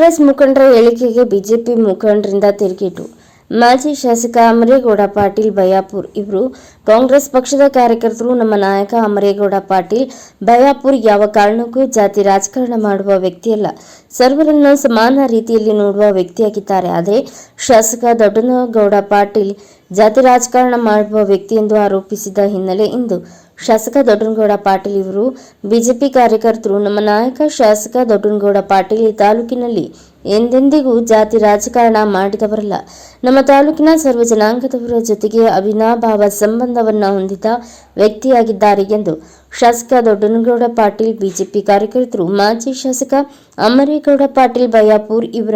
ಕಾಂಗ್ರೆಸ್ ಮುಖಂಡರ ಹೇಳಿಕೆಗೆ ಬಿಜೆಪಿ ಮುಖಂಡರಿಂದ ತಿರುಗಿಟು. ಮಾಜಿ ಶಾಸಕ ಅಮರೇಗೌಡ ಪಾಟೀಲ್, ಬಯಾಪುರ್ ಇವರು. ಕಾಂಗ್ರೆಸ್ ಪಕ್ಷದ ಕಾರ್ಯಕರ್ತರು ನಮ್ಮ ನಾಯಕ ಅಮರೇಗೌಡ ಪಾಟೀಲ್, ಬಯಾಪುರ್ ಯಾವ ಕಾರಣಕ್ಕೂ ಜಾತಿ ರಾಜಕಾರಣ ಮಾಡುವ ವ್ಯಕ್ತಿಯಲ್ಲ. ಸರ್ವರನ್ನು ಸಮಾನ ರೀತಿಯಲ್ಲಿ ನೋಡುವ ವ್ಯಕ್ತಿಯಾಗಿದ್ದಾರೆ. ಆದರೆ ಶಾಸಕ ದೊಡ್ಡನಗೌಡ ಪಾಟೀಲ್ ಜಾತಿ ರಾಜಕಾರಣ ಮಾಡುವ ವ್ಯಕ್ತಿ ಎಂದು ಆರೋಪಿಸಿದ ಹಿನ್ನೆಲೆ ಇಂದು ಶಾಸಕ ದೊಡ್ಡನಗೌಡ ಪಾಟೀಲ್ ಇವರು ಬಿಜೆಪಿ ಕಾರ್ಯಕರ್ತರು, ನಮ್ಮ ನಾಯಕ ಶಾಸಕ ದೊಡ್ಡನಗೌಡ ಪಾಟೀಲ್ ಈ ತಾಲೂಕಿನಲ್ಲಿ ಎಂದೆಂದಿಗೂ ಜಾತಿ ರಾಜಕಾರಣ ಮಾಡಿದವರಲ್ಲ ನಮ್ಮ ತಾಲೂಕಿನ ಸರ್ವ ಜನಾಂಗದವರ ಜೊತೆಗೆ ಅವಿನಾಭಾವ ಸಂಬಂಧವನ್ನ ಹೊಂದಿದ ವ್ಯಕ್ತಿಯಾಗಿದ್ದಾರೆ ಎಂದು ಶಾಸಕ ದೊಡ್ಡನಗೌಡ ಪಾಟೀಲ್, ಬಿಜೆಪಿ ಕಾರ್ಯಕರ್ತರು, ಮಾಜಿ ಶಾಸಕ ಅಮರೇಗೌಡ ಪಾಟೀಲ್, ಬಯಾಪುರ್ ಇವರ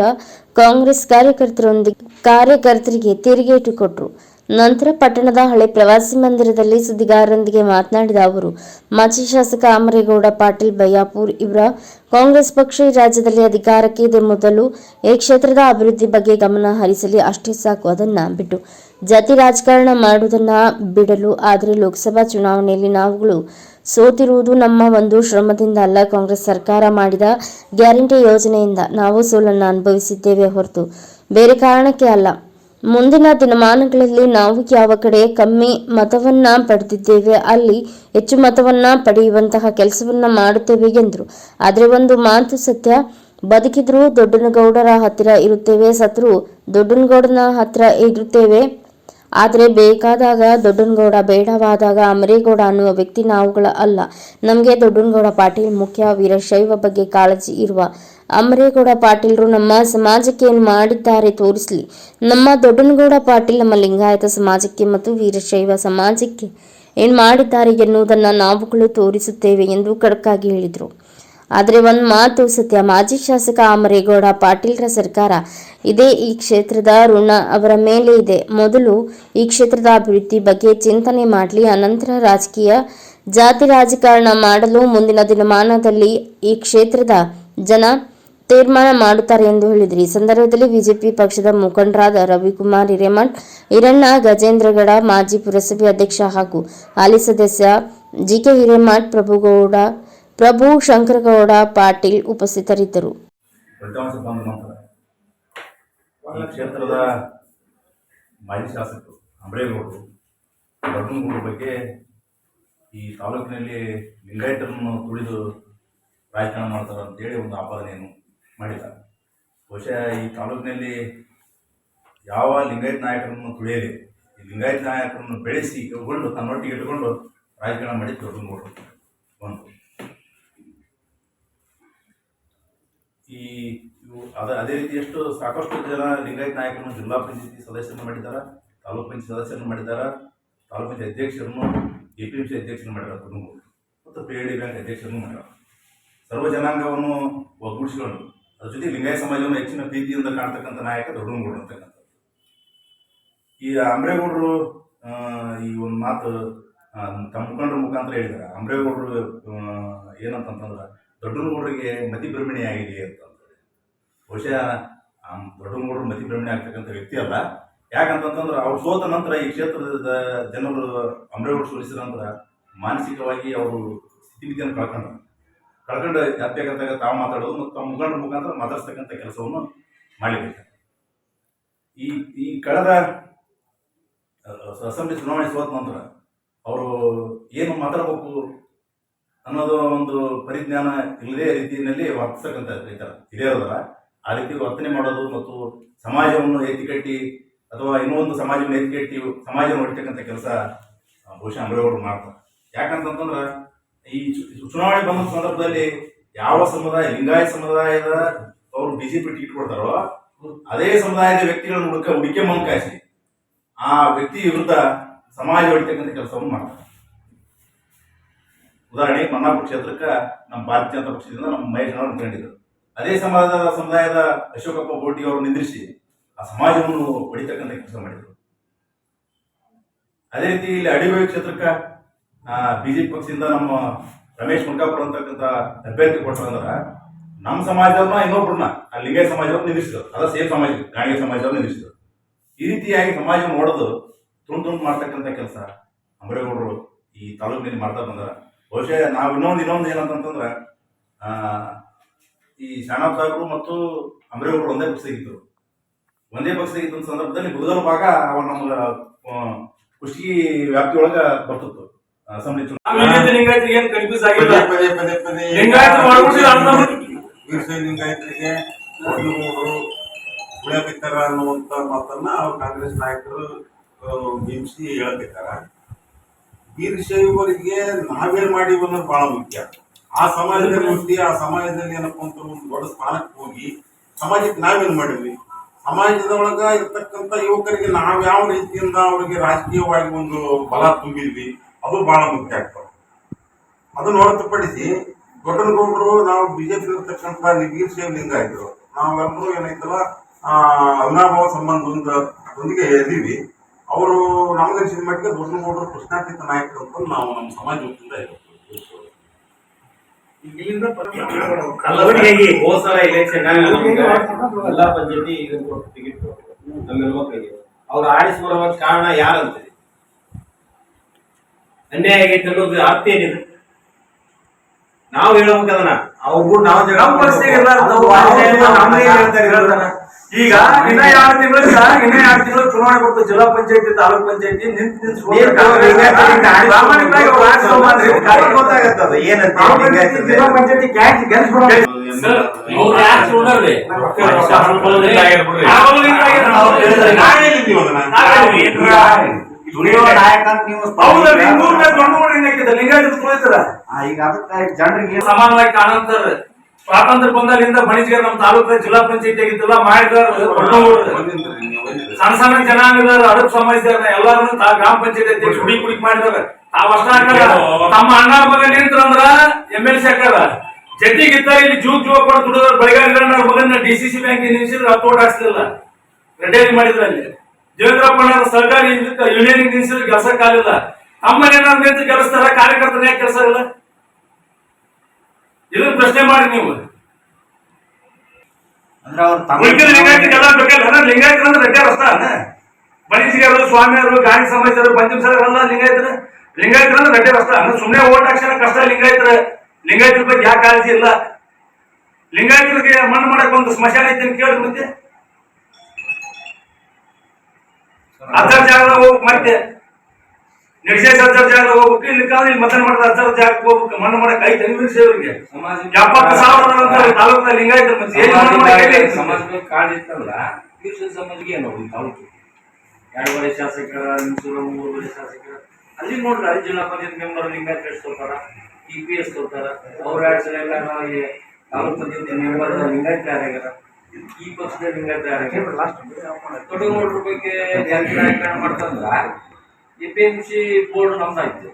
ಕಾಂಗ್ರೆಸ್ ಕಾರ್ಯಕರ್ತರೊಂದಿಗೆ ಕಾರ್ಯಕರ್ತರಿಗೆ ತಿರುಗೇಟು ಕೊಟ್ಟರು ನಂತರ ಪಟ್ಟಣದ ಹಳೆ ಪ್ರವಾಸಿ ಮಂದಿರದಲ್ಲಿ ಸುದ್ದಿಗಾರರೊಂದಿಗೆ ಮಾತನಾಡಿದ ಅವರು, ಮಾಜಿ ಶಾಸಕ ಅಮರೇಗೌಡ ಪಾಟೀಲ್ ಬಯ್ಯಾಪುರ್ ಇವರ ಕಾಂಗ್ರೆಸ್ ಪಕ್ಷ ರಾಜ್ಯದಲ್ಲಿ ಅಧಿಕಾರಕ್ಕೆ ಮೊದಲು ಈ ಕ್ಷೇತ್ರದ ಅಭಿವೃದ್ಧಿ ಬಗ್ಗೆ ಗಮನ ಹರಿಸಲಿ, ಅಷ್ಟೇ ಸಾಕು, ಅದನ್ನ ಬಿಟ್ಟು ಜಾತಿ ರಾಜಕಾರಣ ಮಾಡುವುದನ್ನ ಬಿಡಲು ಆದರೆ ಲೋಕಸಭಾ ಚುನಾವಣೆಯಲ್ಲಿ ನಾವುಗಳು ಸೋತಿರುವುದು ನಮ್ಮ ಒಂದು ಶ್ರಮದಿಂದ ಅಲ್ಲ, ಕಾಂಗ್ರೆಸ್ ಸರ್ಕಾರ ಮಾಡಿದ ಗ್ಯಾರಂಟಿ ಯೋಜನೆಯಿಂದ ನಾವು ಸೋಲನ್ನು ಅನುಭವಿಸಿದ್ದೇವೆ ಹೊರತು ಬೇರೆ ಕಾರಣಕ್ಕೆ ಅಲ್ಲ. ಮುಂದಿನ ದಿನಮಾನಗಳಲ್ಲಿ ನಾವು ಯಾವ ಕಡೆ ಕಮ್ಮಿ ಮತವನ್ನ ಪಡೆದಿದ್ದೇವೆ, ಅಲ್ಲಿ ಹೆಚ್ಚು ಮತವನ್ನ ಪಡೆಯುವಂತಹ ಕೆಲಸವನ್ನ ಮಾಡುತ್ತೇವೆ ಎಂದರು. ಆದರೆ ಒಂದು ಮಾತು ಸತ್ಯ, ಬದುಕಿದ್ರು ದೊಡ್ಡನಗೌಡರ ಹತ್ತಿರ ಇರುತ್ತೇವೆ, ಸತ್ರು ದೊಡ್ಡನಗೌಡನ ಹತ್ತಿರ ಇರುತ್ತೇವೆ. ಆದರೆ ಬೇಕಾದಾಗ ದೊಡ್ಡನಗೌಡ ಬೇಡವಾದಾಗ ಅಮರೇಗೌಡ ಅನ್ನುವ ವ್ಯಕ್ತಿ ನಾವುಗಳ ಅಲ್ಲ. ನಮಗೆ ದೊಡ್ಡನಗೌಡ ಪಾಟೀಲ್ ಮುಖ್ಯ, ವೀರಶೈವ ಬಗ್ಗೆ ಕಾಳಜಿ ಇರುವ ಅಮರೇಗೌಡ ಪಾಟೀಲರು ನಮ್ಮ ಸಮಾಜಕ್ಕೆ ಏನು ಮಾಡಿದ್ದಾರೆ ತೋರಿಸಲಿ. ನಮ್ಮ ದೊಡ್ಡನಗೌಡ ಪಾಟೀಲ್ ನಮ್ಮ ಲಿಂಗಾಯತ ಸಮಾಜಕ್ಕೆ ಮತ್ತು ವೀರಶೈವ ಸಮಾಜಕ್ಕೆ ಏನು ಮಾಡಿದ್ದಾರೆ ಎನ್ನುವುದನ್ನು ನಾವುಗಳು ತೋರಿಸುತ್ತೇವೆ ಎಂದು ಖಡಕ್ಕಾಗಿ ಹೇಳಿದರು. ಆದರೆ ಒಂದು ಮಾತು ಸತ್ಯ, ಮಾಜಿ ಶಾಸಕ ಅಮರೇಗೌಡ ಪಾಟೀಲ್ರ ಸರ್ಕಾರ ಇದೇ ಈ ಕ್ಷೇತ್ರದ ಋಣ ಅವರ ಮೇಲೆ ಇದೆ. ಮೊದಲು ಈ ಕ್ಷೇತ್ರದ ಅಭಿವೃದ್ಧಿ ಬಗ್ಗೆ ಚಿಂತನೆ ಮಾಡಲಿ, ಅನಂತರ ರಾಜಕೀಯ ಜಾತಿ ರಾಜಕಾರಣ ಮಾಡಲು ಮುಂದಿನ ದಿನಮಾನದಲ್ಲಿ ಈ ಕ್ಷೇತ್ರದ ಜನ ತೀರ್ಮಾನ ಮಾಡುತ್ತಾರೆ ಎಂದು ಹೇಳಿದರು. ಈ ಸಂದರ್ಭದಲ್ಲಿ ಬಿಜೆಪಿ ಪಕ್ಷದ ಮುಖಂಡರಾದ ರವಿಕುಮಾರ್ ಹಿರೇಮಠ್, ಹಿರಣ್ಣ ಗಜೇಂದ್ರಗಡ, ಮಾಜಿ ಪುರಸಭೆ ಅಧ್ಯಕ್ಷ ಹಾಗೂ ಹಾಲಿ ಸದಸ್ಯ ಜಿಕೆ ಹಿರೇಮಠ್, ಪ್ರಭುಗೌಡ, ಪ್ರಭು ಶಂಕರಗೌಡ ಪಾಟೀಲ್ ಉಪಸ್ಥಿತರಿದ್ದರು. ಬಗ್ಗೆ ಈ ತಾಲೂಕಿನಲ್ಲಿ ಲಿಂಗಾಯತರನ್ನು ತುಳಿದು ರಾಜಕಾರಣ ಮಾಡ್ತಾರೆ ಅಂತೇಳಿ ಒಂದು ಆಪಾದನೆಯನ್ನು ಮಾಡಿದ್ದಾರೆ ಬಹುಶಃ ಈ ತಾಲೂಕಿನಲ್ಲಿ ಯಾವ ಲಿಂಗಾಯತ ನಾಯಕರನ್ನು ತುಳಿಯಲಿ, ಈ ಲಿಂಗಾಯತ ನಾಯಕರನ್ನು ಬೆಳೆಸಿ ಇಟ್ಕೊಂಡು ತನ್ನೊಟ್ಟಿಗೆ ಇಟ್ಕೊಂಡು ರಾಜಕಾರಣ ಮಾಡಿ ದೊಡ್ಡನಗೌಡರು ಒಂದು ಈ ಅದ, ಅದೇ ರೀತಿ ಎಷ್ಟು ಸಾಕಷ್ಟು ಜನ ಲಿಂಗಾಯತ ನಾಯಕರನ್ನು ಜಿಲ್ಲಾ ಪಂಚಾಯತಿ ಸದಸ್ಯರನ್ನು ಮಾಡಿದ್ದಾರೆ, ತಾಲೂಕು ಪಂಚಾಯತ್ ಸದಸ್ಯರನ್ನು ಮಾಡಿದ್ದಾರೆ, ತಾಲೂಕು ಪಂಚಾಯತ್ ಅಧ್ಯಕ್ಷರನ್ನು, ಎ ಪಿ ಎಂ ಸಿ ಅಧ್ಯಕ್ಷರನ್ನು ಮಾಡಿದ್ದಾರೆ ಕುಟುಂಬ ಮತ್ತು ಪಿ ಎ ಡಿ ಬ್ಯಾಂಕ್ ಅಧ್ಯಕ್ಷರನ್ನು ಮಾಡ್ಯಾರ ಸರ್ವ ಜನಾಂಗವನ್ನು ಒಗ್ಗೂಡಿಸಿಕೊಂಡು ಅದ್ರ ಜೊತೆ ಲಿಂಗಾಯತ ಸಮಾಜವನ್ನು ಹೆಚ್ಚಿನ ಪ್ರೀತಿಯಿಂದ ಕಾಣ್ತಕ್ಕಂಥ ನಾಯಕ ದೊಡ್ಡನಗೌಡರು ಅಂತಕ್ಕಂಥದ್ದು. ಈ ಅಂಬ್ರೇಗೌಡರು ಈ ಒಂದು ಮಾತು ತಮ್ಮ ಮುಖಂಡರ ಮುಖಾಂತರ ಹೇಳಿದ್ದಾರೆ ಅಂಬ್ರೇಗೌಡರು ಏನಂತಂತಂದ್ರೆ, ದೊಡ್ಡನಗೌಡರಿಗೆ ಮತಿ ಭ್ರಮಣಿ ಆಗಿದೆ ಅಂತಂದ್ರೆ. ಬಹುಶಃ ದೊಡ್ಡನಗೌಡರು ಮತಿ ಭ್ರಮಣಿ ಆಗ್ತಕ್ಕಂಥ ವ್ಯಕ್ತಿ ಅಲ್ಲ. ಯಾಕಂತಂತಂದ್ರೆ, ಅವ್ರು ಸೋತ ನಂತರ ಈ ಕ್ಷೇತ್ರದ ಜನರು ಅಂಬ್ರೇಗೌಡರು ಸೋಲಿಸಿದ ನಂತರ ಮಾನಸಿಕವಾಗಿ ಅವರು ಸ್ಥಿತಿಮಿತಿಯನ್ನು ಕಳ್ಕೊಂಡ್ರು. ಕಳ್ಕೊಂಡು ಯಾತ್ಯಾಗತ್ತಾಗ ತಾವು ಮಾತಾಡೋದು ಮತ್ತು ತಮ್ಮ ಮುಖಾಂತರ ಮಾತಾಡ್ಸ್ತಕ್ಕಂಥ ಕೆಲಸವನ್ನು ಮಾಡಬೇಕು ಈ ಈ ಕಳೆದ ಅಸೆಂಬ್ಲಿ ಚುನಾವಣೆ ಸೋತ ನಂತರ ಅವರು ಏನು ಮಾತಾಡಬೇಕು ಅನ್ನೋದು ಒಂದು ಪರಿಜ್ಞಾನ ಇಲ್ಲದೇ ರೀತಿಯಲ್ಲಿ ವರ್ತಿಸ್ತಕ್ಕಂಥ ರೈತರ ಹಿರಿಯರದಲ್ಲ ಆ ರೀತಿ ವರ್ತನೆ ಮಾಡೋದು ಮತ್ತು ಸಮಾಜವನ್ನು ಎತ್ತಿಕಟ್ಟಿ ಅಥವಾ ಇನ್ನೂ ಒಂದು ಸಮಾಜವನ್ನು ಎತ್ತಿಕಟ್ಟಿ ಸಮಾಜವನ್ನು ಹೊಡಿತಕ್ಕಂಥ ಕೆಲಸ ಬಹುಶಃ ಅವರು ಮಾಡ್ತಾರೆ. ಯಾಕಂತಂತಂದ್ರೆ ಈ ಚುನಾವಣೆ ಬಂದ ಸಂದರ್ಭದಲ್ಲಿ ಯಾವ ಸಮುದಾಯ, ಲಿಂಗಾಯತ ಸಮುದಾಯದ ಅವರು ಬಿಜೆಪಿ ಟಿಕೆಟ್ ಕೊಡ್ತಾರೋ, ಅದೇ ಸಮುದಾಯದ ವ್ಯಕ್ತಿಗಳನ್ನು ಹುಡುಕ, ಹುಡುಕೆ ಮಂಕಾಯಿಸಿ, ಆ ವ್ಯಕ್ತಿ ವಿರುದ್ಧ ಸಮಾಜ ಹೊಡಿತಕ್ಕಂಥ ಕೆಲಸವನ್ನು ಮಾಡ್ತಾರೆ. ಉದಾಹರಣೆಗೆ ಮನ್ನಾಪುರ ಕ್ಷೇತ್ರಕ್ಕೆ ನಮ್ಮ ಭಾರತೀಯ ಜನತಾ ಪಕ್ಷದಿಂದ ನಮ್ಮ ಮಹೇಶ್ ಅವರು ನಿಂತ್ಕೊಂಡಿದ್ರು ಅದೇ ಸಮಾಜದ ಸಮುದಾಯದ ಅಶೋಕಪ್ಪ ಬೋಟಿ ಅವರು ನಿಂದ್ರಿಸಿ ಆ ಸಮಾಜವನ್ನು ಹೊಡಿತಕ್ಕಂಥ ಕೆಲಸ ಮಾಡಿದರು. ಅದೇ ರೀತಿ ಇಲ್ಲಿ ಅಡಿಗೋಯಿ ಕ್ಷೇತ್ರಕ್ಕೆ ಬಿಜೆಪಿ ಪಕ್ಷದಿಂದ ನಮ್ಮ ರಮೇಶ್ ಮುಂಡಾಪುರ ಅಂತಕ್ಕಂಥ ಅಭ್ಯರ್ಥಿ ಅಂದ್ರೆ ನಮ್ಮ ಸಮಾಜದವ್ರನ್ನ ಇನ್ನೊಬ್ರನ್ನ, ಆ ಲಿಂಗಾಯತ ಸಮಾಜವ್ರನ್ನ ನಿಲ್ಲಿಸಿದ್ರು. ಅದ ಸೇಮ್ ಸಮಾಜ ಗಾಣಿಗೆ ಸಮಾಜದವ್ರು ನಿಲ್ಲಿಸಿದ್ರು. ಈ ರೀತಿಯಾಗಿ ಸಮಾಜವನ್ನು ನೋಡೋದು ತುಂಡು ತುಂಡು ಮಾಡ್ತಕ್ಕಂಥ ಕೆಲಸ ಅಂಬರೇಗೌಡರು ಈ ತಾಲೂಕಿನಲ್ಲಿ ಮಾಡ್ತಾ ಬಂದ್ರೆ. ಬಹುಶಃ ನಾವು ಇನ್ನೊಂದು ಇನ್ನೊಂದು ಏನಂತಂತಂದ್ರೆ ಈ ಶಾಣಪ್ಪ ಸಾಹೇಬರು ಮತ್ತು ಅಂಬರೇಗೌಡರು ಒಂದೇ ಪಕ್ಷದಾಗಿದ್ದರು. ಒಂದೇ ಪಕ್ಷದಾಗಿದ್ದ ಸಂದರ್ಭದಲ್ಲಿ ಮುದಗಲ್ ಭಾಗ ಅವ ನಮ್ಗೆ ಕುಷ್ಟಿ ವ್ಯಾಪ್ತಿಯೊಳಗ ಬರ್ತಿತ್ತು. ಅಸೆಂಬ್ಲಿ ಲಿಂಗಾಯತರಿಗೆ ಏನ್ ಕನ್ಫ್ಯೂಸ್ ಆಗಿಲ್ಲ? ಪದೇ ಪದೇ ಪದೇ ಬಿತ್ತರ ಮಾತನ್ನ ಅವ್ರು ಕಾಂಗ್ರೆಸ್ ನಾಯಕರು ಹಿಂಸಿ ಬಿಂಬಿಸಿ ವೀರ ವೀರಶೈವರಿಗೆ ನಾವೇನ್ ಮಾಡಿ ಅನ್ನೋದು ಬಹಳ ಮುಖ್ಯ. ಆ ಸಮಾಜದಲ್ಲಿ ಹುಟ್ಟಿ ಆ ಸಮಾಜದಲ್ಲಿ ಏನಪ್ಪ ಅಂತ ಒಂದು ದೊಡ್ಡ ಸ್ಥಾನಕ್ಕೆ ಹೋಗಿ ಸಮಾಜಕ್ಕೆ ನಾವೇನ್ ಮಾಡಿದ್ವಿ? ಸಮಾಜದೊಳಗ ಇರ್ತಕ್ಕಂಥ ಯುವಕರಿಗೆ ನಾವ್ ಯಾವ ರೀತಿಯಿಂದ ಅವರಿಗೆ ರಾಜಕೀಯವಾಗಿ ಒಂದು ಬಲ ತುಂಬಿದ್ವಿ? ಅದು ಬಹಳ ಮುಖ್ಯ ಆಗ್ತದೆ. ಅದನ್ನು ಹೊರತುಪಡಿಸಿ ದೊಡ್ಡನಗೌಡರು ನಾವು ಬಿಜೆಪಿ ಇರ್ತಕ್ಕಂಥ ನಿಗೀರ್ ಸೇವ್ ಲಿಂಗಾಯತರು ನಾವೆಲ್ಲರೂ ಏನೈತಲ್ಲ ಆ, ಅವಿನಾಭಾವ ಸಂಬಂಧದಿಂದ ಒಂದಿಗೆ ಇದೀವಿ ಅವರು ನಮಗನ್ಸಿದ ಮಟ್ಟಿಗೆ ದೊಡ್ಡನಗೌಡರು ಕೃಷ್ಣಾತೀತ ನಾಯಕರು ಅಂತ ನಾವು ನಮ್ಮ ಸಮಾಜ ವತಿಯಿಂದ ಹೇಳ್ತೀವಿ. ಕಲ್ಲವಡಿಯಾಗಿ ಹೋದ ಸಲ ಎಲೆಕ್ಷನ್ ಜಿಲ್ಲಾ ಪಂಚಾಯತಿ ಟಿಕೆಟ್ ಅವ್ರು ಆಡಿಸಿ ಬರುವ ಕಾರಣ ಯಾರಂತೀರಿ ಅನ್ಯಾಯ ಆಗೈತೆ ಅನ್ನೋದು ಅರ್ಥ ಏನಿದೆ ನಾವು ಹೇಳ್ಬೇಕದನ್ನ ಅವ್ರಿಗೂ ನಾವು. ಈಗ ಇನ್ನ ಎರಡು ತಿಂಗಳು ಇನ್ನ ಎರಡು ತಿಂಗಳು ಚುನಾವಣೆ ಕೊಟ್ಟು ಜಿಲ್ಲಾ ಪಂಚಾಯತಿ ತಾಲೂಕ್ ಪಂಚಾಯತಿ ನಿಂತ. ಗೊತ್ತಾಗತ್ತದ ಏನಂತ ಜಿಲ್ಲಾ ಪಂಚಾಯತಿ ಕ್ಯಾಚ್ ಗೆಲ್ಸ್ಬಿಡೋಣ. ದುಡಿಯುವ ನಾಯಕ ಅಂತ ನೀವು ಹೌದಲ್ರಿ ಮೂರ್ ಮೇಲೆ ದೊಡ್ಡ ನೋಡಿ ಹಾಕಿದ ಲಿಂಗಾಯತ ಕುಳಿತಾರ ಆ, ಈಗ ಅದಕ್ಕೆ ಜನರಿಗೆ ಸಮಾನವಾಗಿ ಕಾಣಂತಾರ ಸ್ವಾತಂತ್ರ್ಯ ಬಂದಾಗಿಂದ ಬಣಿಜಿಗೆ ನಮ್ಮ ತಾಲೂಕ ಜಿಲ್ಲಾ ಪಂಚಾಯತಿ ಆಗಿದ್ದಲ್ಲ ಮಾಡಿದಾರ ಸಣ್ಣ. ಸಣ್ಣ ಜನಾಂಗದವ್ರ ಅದಕ್ಕೆ ಸಂಬಂಧಿಸಿದ ಎಲ್ಲಾರು ಗ್ರಾಮ ಪಂಚಾಯತಿ ಅಧ್ಯಕ್ಷ ಹುಡಿ ಕುಡಿಕ್ ಮಾಡಿದಾರ ಆ ವರ್ಷ ಹಾಕಲ್ಲ ತಮ್ಮ ಅಣ್ಣ ಮಗ ನಿಂತ್ರಂದ್ರ ಎಂ ಎಲ್ ಸಿ ಹಾಕಲ್ಲ ಜೊತೆಗಿದ್ದ ಇಲ್ಲಿ ಜೂಕ್ ಜೂಕ್ ಕೊಟ್ಟು ದುಡಿದ್ರ ಬೆಳಗಾವಿ ಮಗನ ಡಿ ಸಿ ಸಿ ಬ್ಯಾಂಕ್ ನಿಲ್ಸಿದ್ರೆ ಹತ್ತು ಓಟ್ ಹಾಕ್ಸ್ತಿಲ್ಲ ರಿಟೈರ್ ಮಾಡಿದ್ರ ಅಲ್ಲಿ. ದೇವೇಂದ್ರಪ್ಪಣ್ಣ ಸರ್ಕಾರಿ ಯೂನಿಯನ್ ನಿಲ್ಸಿದ್ರೆ ಕೆಲಸಕ್ಕಾಗಲಿಲ್ಲ ಕಾಲಿಲ್ಲ. ತಮ್ಮನೇನಾದ್ರು ನಿಂತು ಕೆಲಸ್ತಾರ ಕಾರ್ಯಕರ್ತನ ಯಾಕೆ ಕೆಲಸ ಇಲ್ಲ ಇದನ್ನ ಪ್ರಶ್ನೆ ಮಾಡಿ ನೀವು. ಲಿಂಗಾಯತರಿಗೆಲ್ಲ ಬೇಕಲ್ಲ ಲಿಂಗಾಯತರು ಅಂದ್ರೆ ರೆಡ್ಡಿ ಅಷ್ಟ ಬಣಿಜಿಗರು ಸ್ವಾಮಿಯರು ಗಾಳಿ ಸಮಾಜರು ಪಂಚಮ ಸರ್ ಎಲ್ಲ ಲಿಂಗಾಯತರು ಲಿಂಗಾಯತರು ಅಂದ್ರೆ ರೆಡ್ಡಿ ಅಷ್ಟ ಅಂದ್ರೆ ಸುಮ್ಮನೆ ಓಟ್ ಹಾಕ್ಸಣ ಕಷ್ಟ ಲಿಂಗಾಯತರ. ಲಿಂಗಾಯತರ ಬಗ್ಗೆ ಯಾಕೆ ಕಾಳಜಿ ಇಲ್ಲ? ಲಿಂಗಾಯತರಿಗೆ ಮಣ್ಣು ಮಾಡಕ್ ಒಂದು ಸ್ಮಶಾನ ಐತೆ ಅಂತ ಕೇಳಿ ಮತ್ತೆ. ಅರ್ಧರ್ ಜಾಗದಾಗ ಹೋಗ್ಬೇಕು ಮತ್ತೆ ನಿರ್ದೇಶ ಅರ್ಧರ್ ಜಾಗದಾಗ ಹೋಗ್ಬೇಕು ಇಲ್ಲಿ ಕಾದ್ರೆ ಇಲ್ಲಿ ಮತನ ಮಾಡಿದ ಅಂತರ್ಜಾಲಕ್ಕೆ ಜಾಗಕ್ಕೆ ಹೋಗ್ಬೇಕು ಮಣ್ಣು ಮಾಡಕ್ ಐದು ಸೇವರಿಗೆ ಎಪ್ಪತ್ತು ಸಾವಿರ ತಾಲೂಕಿನ ಲಿಂಗಾಯತ ಮತ್ತೆ? ಸಮಾಜದ ಕಾಳಜಿ ಇತ್ತಲ್ಲ ಸಮಾಜಕ್ಕೆ ಏನು ಈ ತಾಲೂಕಿಗೆ ಎರಡೂವರೆ ಶಾಸಕರ ಮೂರುವರೆ ಶಾಸಕರ. ಅಲ್ಲಿ ನೋಡ್ರಿ ಅಲ್ಲಿ ಜಿಲ್ಲಾ ಪಂಚಾಯತ್ ಮೆಂಬರ್ ಲಿಂಗಾಯತ್ ಎಷ್ಟು ಟಿ ಪಿ ಎಸ್ ತೋರ್ತಾರ ಅವ್ರ ಎರಡು ಸಲ ಎಲ್ಲ ನಾವು ತಾಲೂಕು ಪಂಚಾಯತ್ ಮೆಂಬರ್ ಲಿಂಗಾಯತ್ ಯಾರ್ಯಾರ ಈ ಪಕ್ಷದ ದೊಡ್ಡ ನೋಡ್ರ ಬಗ್ಗೆ ರಾಜಕಾರಣ ಮಾಡ್ತಂದ್ರ A P M C board ನಮ್ದಾಯ್ತು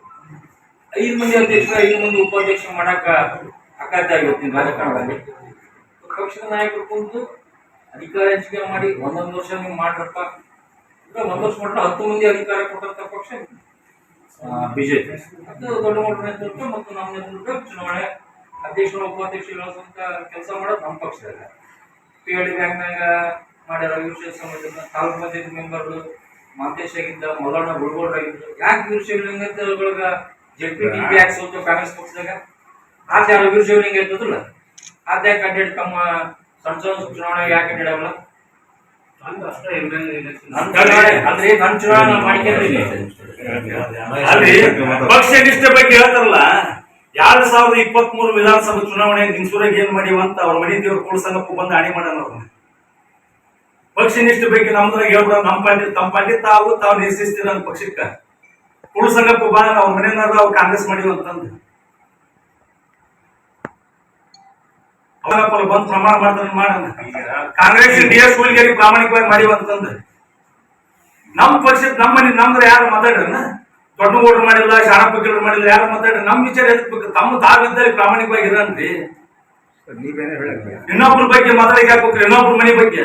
ಐದು ಮಂದಿ ಅಧ್ಯಕ್ಷರು, ಐದು ಮಂದಿ ಉಪಾಧ್ಯಕ್ಷ ಮಾಡಾಕ ಅಕಾಧ್ಯ ಆಗಿರ್ತೀನಿ ರಾಜಕಾರಣದಲ್ಲಿ. ಪಕ್ಷದ ನಾಯಕರು ಕುಂತು ಅಧಿಕಾರ ಹಂಚಿಕೆ ಮಾಡಿ ಒಂದೊಂದು ವರ್ಷ ನೀವು ಮಾಡ್ರಪ್ಪ. ಈಗ ಒಂದ್ ವರ್ಷ ಮಾಡ್ರೆ ಹತ್ತು ಮಂದಿ ಅಧಿಕಾರ ಕೊಟ್ಟಂತ ಪಕ್ಷ ಬಿಜೆಪಿ. ಮತ್ತು ದೊಡ್ಡ ಮಟ್ಟ ನೇತೃತ್ವ ಮತ್ತು ನಮ್ಮ ನೇತೃತ್ವ ಚುನಾವಣೆ. ಅಧ್ಯಕ್ಷರು, ಉಪಾಧ್ಯಕ್ಷರು ಕೆಲಸ ಮಾಡೋದು ನಮ್ಮ ಪಕ್ಷದಾಗ ಪಿ ಎಲ್ ಡಿ ಬ್ಯಾಂಕ್ನಾಗ ಮಾಡ್ಯಾರ ವಿಶೇಷ ಸಮಾಜದ ತಾಲೂಕ್ ಪಂಚಾಯತ್ ಮೆಂಬರ್ಗಳು ಮಾಂತೇಶ್ ಆಗಿದ್ದ ಮಲ್ಲಣ್ಣ ಗುಳ್ಗೋಡ್ ಆಗಿದ್ರು ಯಾಕೆ ವೀರಶೈವಲಿಂಗಗಳಗ ಜೆಡ್ ಪಿ ಡಿ ಪಿ ಯಾಕೆ ಸೋತು ಕಾಂಗ್ರೆಸ್ ಪಕ್ಷದಾಗ? ಆತ ಯಾರು ವೀರಶೈವಲಿಂಗ ಇರ್ತದಲ್ಲ ಆತ ಯಾಕೆ ಅಡ್ಡಾಡಿ ತಮ್ಮ ಸಣ್ಣ ಸಣ್ಣ ಚುನಾವಣೆ ಯಾಕೆ ಅಡ್ಡಾಡಲ್ಲ ಅಂದ್ರೆ ನನ್ ಚುನಾವಣೆ ಅಲ್ಲಿ ಪಕ್ಷ ನಿಷ್ಠೆ ಬಗ್ಗೆ ಹೇಳ್ತಾರಲ್ಲ. ಎರಡ್ ಸಾವಿರದ ಇಪ್ಪತ್ತ್ ಮೂರು ವಿಧಾನಸಭಾ ಚುನಾವಣೆ ನಿಂಸೂರಾಗ ಏನ್ ಮಾಡಿವಂತ ಅವ್ರ ಮನೆ ದೇವ್ರ ಕುಳ ಸಂಘಕ್ಕೂ ಬಂದು ಅಣಿ ಮಾಡೋಣ ಅವ್ರನ್ನ ಪಕ್ಷ ನಿಷ್ಠೆ ಬಗ್ಗೆ ನಮ್ದ್ರಾಗ ಹೇಳ್ಬಿಡ ನಮ್ಮ ಪಾರ್ಟಿ ತಮ್ಮ ಪಾರ್ಟಿ ತಾವು ತಾವು ನಿರ್ದೇಶಿಸ್ತೀರ ಅಂತ ಪಕ್ಷಕ್ಕ. ಕುಳ ಸಂಘಕ್ಕೂ ಬಾ ಅವ್ರ ಮನೆಯಿಂದ ಅವ್ರು ಕಾಂಗ್ರೆಸ್ ಮಾಡಿವ ಅಂತಂದು. ಅವಾಗಪ್ಪ ಬಂದು ಪ್ರಮಾಣ ಮಾಡ್ತಾನೆ ಮಾಡೋಣ ಕಾಂಗ್ರೆಸ್ ಡಿ ಎಸ್ ಹುಲಿಗೇರಿ ಪ್ರಾಮಾಣಿಕವಾಗಿ ಮಾಡಿವ ಅಂತಂದು. ನಮ್ಮ ಪಕ್ಷ ನಮ್ಮನೆ ನಮ್ದ್ರ ಯಾರು ಮಾತಾಡ್ರನ್ನ? ದೊಡ್ಡ ಓಟ್ರು ಮಾಡಿಲ್ಲ ಶಾಣಾ ಪಕ್ಕೀಲರು ಮಾಡಿಲ್ಲ ಯಾರು ಮಾತಾಡ್ರಿ ನಮ್ಮ ವಿಚಾರ ಎದಕ್ ಬೇಕು ತಮ್ಮ ತಾವಿದ್ದಲ್ಲಿ ಪ್ರಾಮಾಣಿಕವಾಗಿ ಇರನ್ರಿ ಇನ್ನೊಬ್ರ ಬಗ್ಗೆ ಮಾತಾಡಕ್ಕೆ ಹಾಕ್ಬೇಕ್ರಿ ಇನ್ನೊಬ್ರ ಮನೆ ಬಗ್ಗೆ.